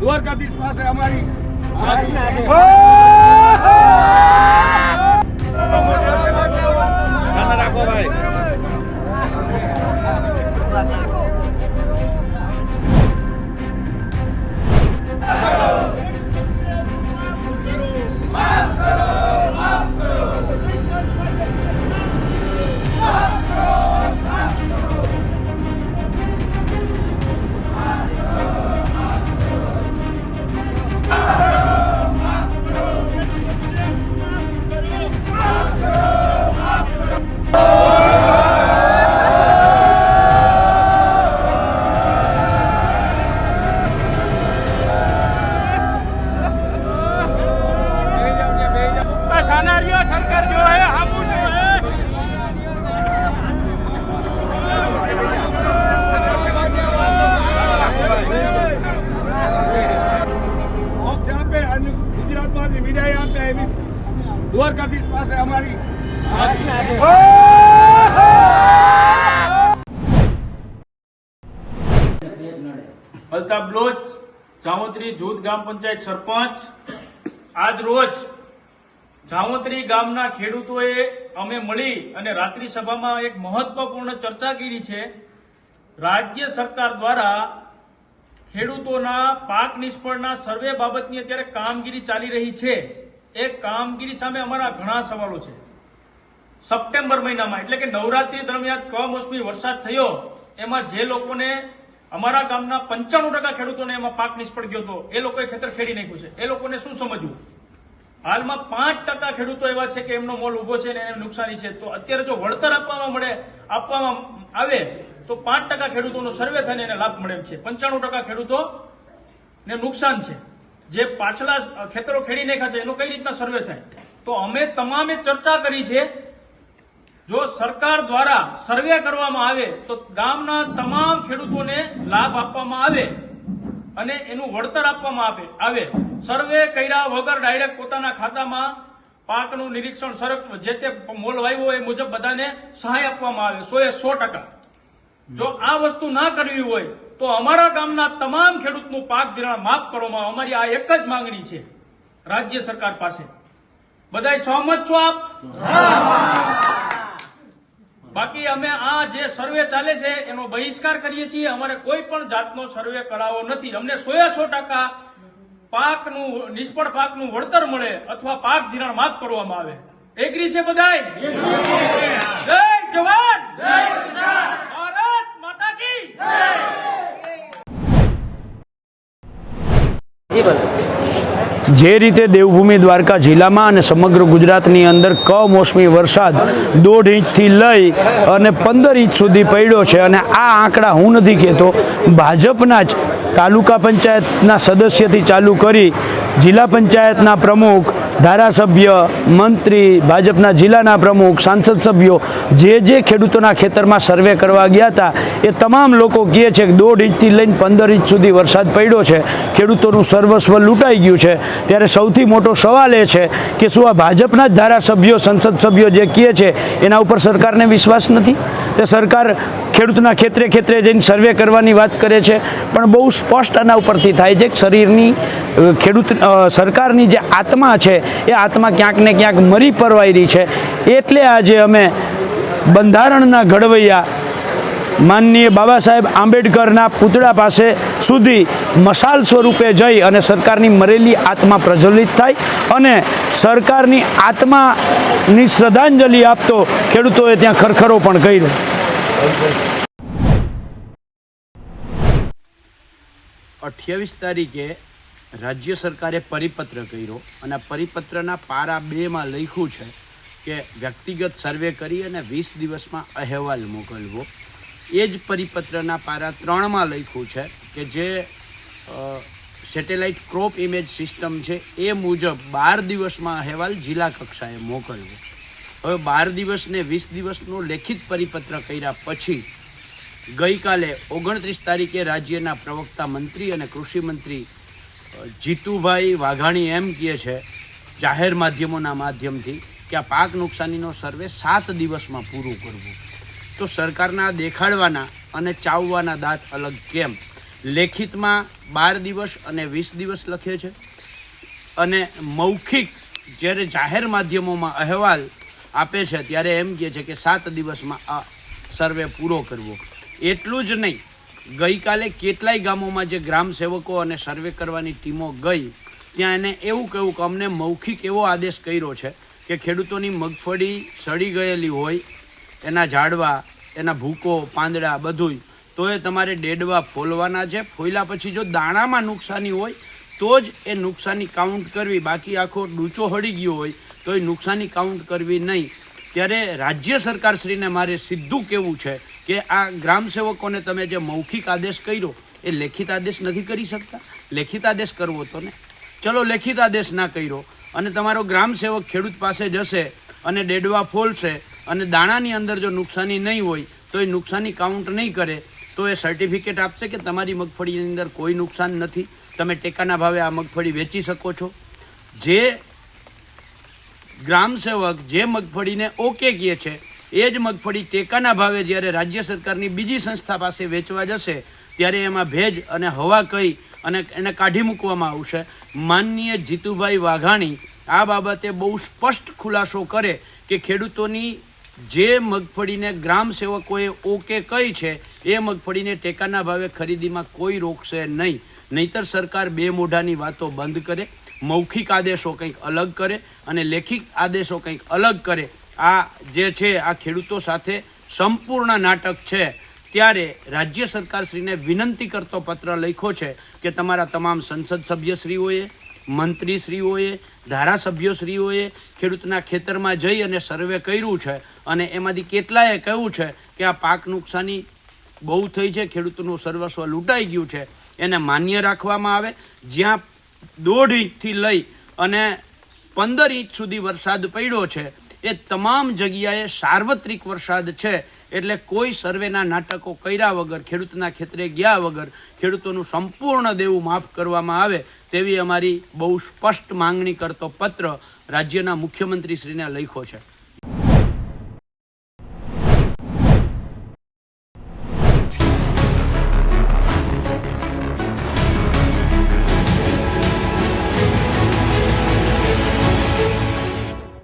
દ્વારકાધીશ પાસે અમારી દ્વારકાધીશ પાસે અમારી અલ્તાફ બ્લોચ જામોત્રી જૂથ ગામ પંચાયત સરપંચ, આજ રોજ જામોત્રી ગામના ખેડૂતોએ અમે મળી અને રાત્રિ સભામાં એક મહત્વપૂર્ણ ચર્ચા કરી છે. રાજ્ય સરકાર દ્વારા ખેડૂતોના પાક નિષ્ફળના સર્વે બાબતની અત્યારે કામગીરી ચાલી રહી છે. એ કામગીરી સામે અમારા ઘણા સવાલો છે. સપ્ટેમ્બર મહિનામાં, એટલે કે નવરાત્રી દરમિયાન કમોસમી વરસાદ થયો, એમાં જે લોકોને અમારા ગામના પંચાણું ટકા ખેડૂતોને એમાં પાક નિષ્ફળ ગયો હતો, એ લોકોએ ખેતર ખેડી નાખ્યું છે. એ લોકોને શું સમજવું? હાલમાં પાંચ ટકા ખેડૂતો એવા છે કે એમનો મોલ ઊભો છે ને એને નુકસાની છે. તો અત્યારે જો વળતર આપવામાં મળે, આપવામાં આવે, તો પાંચ ટકા ખેડૂતોનો સર્વે થઈને એને લાભ મળે છે. પંચાણું ટકા ખેડૂતો ને નુકસાન છે. જે પાછલા ખેતરો ખેડી નાખ્યા છે, એનો કઈ રીતના સર્વે થાય? તો અમે તમામે ચર્ચા કરી છે, જો સરકાર દ્વારા સર્વે કરવામાં આવે, તો ગામના તમામ ખેડૂતોને લાભ આપવામાં આવે અને એનું વળતર આપવામાં આવે આવે. સર્વે કર્યા વગર ડાયરેક્ટ પોતાના ખાતામાં પાકનું નિરીક્ષણ સરક જે તે મોલ વાવ્યો એ મુજબ બધાને સહાય આપવામાં આવે, સો એ સો ટકા. જો આ વસ્તુ ના કરવી હોય તો અમારા ગામના તમામ ખેડૂતનું પાક ધિરાણ માફ કરવામાં અમારી આ એક જ માંગણી છે. રાજ્ય સરકાર પાસે. બધાય સહમત છો આપ? બાકી અમે આ જે સર્વે ચાલે છે એનો બહિષ્કાર કરીએ છીએ. અમારે કોઈ પણ જાતનો સર્વે કરાવો નથી. અમને સો સો ટકા પાકનું નિષ્ફળ પાકનું વળતર મળે અથવા પાક ધિરાણ માફ કરવામાં આવે. એગ્રી છે બધાય? જય જવાન! જે રીતે દેવભૂમિ દ્વારકા જિલ્લામાં અને સમગ્ર ગુજરાતની અંદર કમોસમી વરસાદ દોઢ ઇંચથી લઈ અને પંદર ઇંચ સુધી પડ્યો છે અને આ આંકડા હું નથી કહેતો, ભાજપના જ તાલુકા પંચાયતના સદસ્યથી ચાલુ કરી જિલ્લા પંચાયતના પ્રમુખ ધારાસભ્ય, મંત્રી, ભાજપના જિલ્લાના પ્રમુખ, સાંસદ સભ્યો જે જે ખેડૂતોના ખેતરમાં સર્વે કરવા ગયા હતા, એ તમામ લોકો કહે છે કે દોઢ ઇંચથી લઈને પંદર ઇંચ સુધી વરસાદ પડ્યો છે. ખેડૂતોનું સર્વસ્વ લૂંટાઈ ગયું છે. ત્યારે સૌથી મોટો સવાલ એ છે કે શું આ ભાજપના જ ધારાસભ્યો, સંસદ સભ્યો જે કહે છે, એના ઉપર સરકારને વિશ્વાસ નથી? તે સરકાર ખેડૂતના ખેતરે ખેતરે જઈને સર્વે કરવાની વાત કરે છે, પણ બહુ સ્પષ્ટ આના ઉપરથી થાય છે કે શરીરની ખેડૂત સરકારની જે આત્મા છે, એ આત્મા ક્યાંક ને ક્યાંક મરી પરવાઈ રહી છે. એટલે આજે અમે બંધારણના ઘડવૈયા માનનીય બાબા સાહેબ આંબેડકરના પૂતળા પાસે સુધી મશાલ સ્વરૂપે જઈ અને સરકારની મરેલી આત્મા પ્રજ્વલિત થાય અને સરકારની આત્માની શ્રદ્ધાંજલિ આપતો ખેડૂતોએ ત્યાં ખરખરો પણ કર્યો. અઠ્યાવીસ તારીખે રાજ્ય સરકારે પરિપત્ર કર્યો અને પરિપત્રના પારા બેમાં લખ્યું છે કે વ્યક્તિગત સર્વે કરી અને વીસ દિવસમાં અહેવાલ મોકલવો. એ જ પરિપત્રના પારા ત્રણમાં લખ્યું છે કે જે સેટેલાઇટ ક્રોપ ઇમેજ સિસ્ટમ છે એ મુજબ બાર દિવસમાં અહેવાલ જિલ્લા કક્ષાએ મોકલવો. હવે બાર દિવસ ને વીસ દિવસનું લેખિત પરિપત્ર કર્યા પછી ગઈકાલે ઓગણત્રીસ તારીખે રાજ્યના પ્રવક્તા મંત્રી અને કૃષિ મંત્રી અ, જીતુભાઈ વાઘાણી એમ કહે છે જાહેર માધ્યમોના માધ્યમથી કે આ પાક નુકસાનીનો સર્વે સાત દિવસમાં પૂરું કરવું. તો સરકારના દેખાડવાના અને ચાવવાના દાંત અલગ કેમ? લેખિતમાં બાર દિવસ અને વીસ દિવસ લખે છે. અને મૌખિક જ્યારે જાહેર માધ્યમોમાં અહેવાલ આપે છે ત્યારે એમ કહે છે કે સાત દિવસમાં આ સર્વે પૂરો કરવો. એટલું જ નહીં ગઈકાલે કેટલાય ગામોમાં જે ગ્રામ સેવકો અને સર્વે કરવાની ટીમો ગઈ, ત્યાં એને એવું કહ્યું કે અમને મૌખિક એવો આદેશ કર્યો છે કે ખેડૂતોની મગફળી સડી ગયેલી હોય, એના ઝાડવા, એના ભૂકો, પાંદડા બધુંય, તો એ તમારે ડેડવા ફોલવાના છે. ફોલ્યા પછી જો દાણામાં નુકસાની હોય, તો જ એ નુકસાની કાઉન્ટ કરવી. બાકી આખો ડૂચો હળી ગયો હોય તો એ નુકસાની કાઉન્ટ કરવી નહીં. ત્યારે રાજ્ય સરકારશ્રીને મારે સીધું કહેવું છે કે આ ગ્રામ સેવકોને તમે જે મૌખિક આદેશ કર્યો, એ લેખિત આદેશ નથી કરી શકતા? લેખિત આદેશ કરવો તો ને? ચલો લેખિત આદેશ ના કર્યો અને તમારો ગ્રામ સેવક ખેડૂત પાસે જશે અને ડેડવા ફોલશે અને દાણાની અંદર જો નુકસાની નહીં હોય, તો એ નુકસાની કાઉન્ટ નહીં કરે, તો એ સર્ટિફિકેટ આપશે કે તમારી મગફળીની અંદર કોઈ નુકસાન નથી. તમે ટેકાના ભાવે આ મગફળી વેચી શકો છો. જે ગ્રામ સેવક જે મગફળીને ઓકે કહે છે, એ જ મગફળી ટેકાના ભાવે જ્યારે રાજ્ય સરકારની બીજી સંસ્થા પાસે વેચવા જશે, ત્યારે એમાં ભેજ અને હવા કઈ અને એને કાઢી મૂકવામાં આવશે. માનનીય જીતુભાઈ વાઘાણી આ બાબતે બહુ સ્પષ્ટ ખુલાસો કરે કે ખેડૂતોની જે મગફળીને ગ્રામ સેવકોએ ઓકે કઈ છે, એ મગફળીને ટેકાના ભાવે ખરીદીમાં કોઈ રોકશે નહીં. નહીતર સરકાર બે મોઢાની વાતો બંધ કરે. મૌખિક આદેશો કંઈક અલગ કરે અને લેખિત આદેશો કંઈક અલગ કરે. આ જે છે, આ ખેડૂતો સાથે સંપૂર્ણ નાટક છે. ત્યારે રાજ્ય સરકારશ્રીને વિનંતી કરતો પત્ર લખ્યો છે કે તમારા તમામ સંસદ સભ્યશ્રીઓએ, મંત્રીશ્રીઓએ, ધારાસભ્યશ્રીઓએ ખેડૂતના ખેતરમાં જઈ અને સર્વે કર્યું છે. અને એમાંથી કેટલાએ કહ્યું છે કે આ પાક નુકસાની બહુ થઈ છે, ખેડૂતનું સર્વસ્વ લૂંટાઈ ગયું છે. એને માન્ય રાખવામાં આવે. જ્યાં દોઢ ઇંચથી લઈ અને પંદર ઇંચ સુધી વરસાદ પડ્યો છે, એ તમામ જગ્યાએ સાર્વત્રિક વરસાદ છે. એટલે કોઈ સર્વેના નાટકો કર્યા વગર, ખેડૂતના ખેતરે ગયા વગર, ખેડૂતોનું સંપૂર્ણ દેવું માફ કરવામાં આવે તેવી અમારી બહુ સ્પષ્ટ માંગણી કરતો પત્ર રાજ્યના મુખ્યમંત્રીશ્રીને લખ્યો છે.